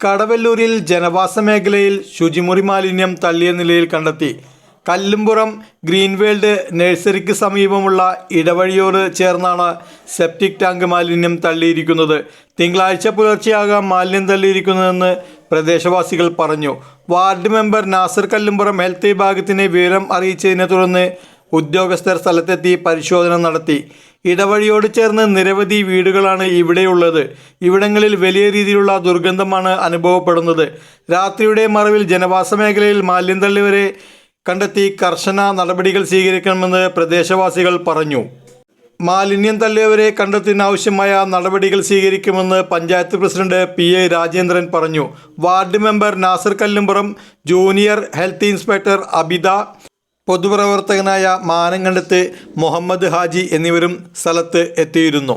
കടവല്ലൂരിൽ ജനവാസ മേഖലയിൽ ശുചിമുറി മാലിന്യം തള്ളിയ നിലയിൽ കണ്ടെത്തി. കല്ലുംപുറം ഗ്രീൻവേൾഡ് നഴ്സറിക്ക് സമീപമുള്ള ഇടവഴിയോട് ചേർന്നാണ് സെപ്റ്റിക് ടാങ്ക് മാലിന്യം തള്ളിയിരിക്കുന്നത്. തിങ്കളാഴ്ച പുലർച്ചെയാകാം മാലിന്യം തള്ളിയിരിക്കുന്നതെന്ന് പ്രദേശവാസികൾ പറഞ്ഞു. Ward member Nasar Kallumpuram health വിഭാഗത്തിനെ വിവരം അറിയിച്ചതിനെ തുടർന്ന് ഉദ്യോഗസ്ഥർ സ്ഥലത്തെത്തി പരിശോധന നടത്തി. ഇടവഴിയോട് ചേർന്ന് നിരവധി വീടുകളാണ് ഇവിടെയുള്ളത്. ഇവിടങ്ങളിൽ വലിയ രീതിയിലുള്ള ദുർഗന്ധമാണ് അനുഭവപ്പെടുന്നത്. രാത്രിയുടെ മറവിൽ ജനവാസ മേഖലയിൽ മാലിന്യം തള്ളിവരെ കണ്ടെത്തി കർശന നടപടികൾ സ്വീകരിക്കണമെന്ന് പ്രദേശവാസികൾ പറഞ്ഞു. മാലിന്യം തള്ളിയവരെ കണ്ടെത്തുന്നതിനാവശ്യമായ നടപടികൾ സ്വീകരിക്കുമെന്ന് panchayat president P A Rajendran പറഞ്ഞു. Ward member Nasar Kallumpuram junior health inspector Abitha പൊതുപ്രവർത്തകനായ Manankandath Muhammad Haji എന്നിവരും സ്ഥലത്ത് എത്തിയിരുന്നു.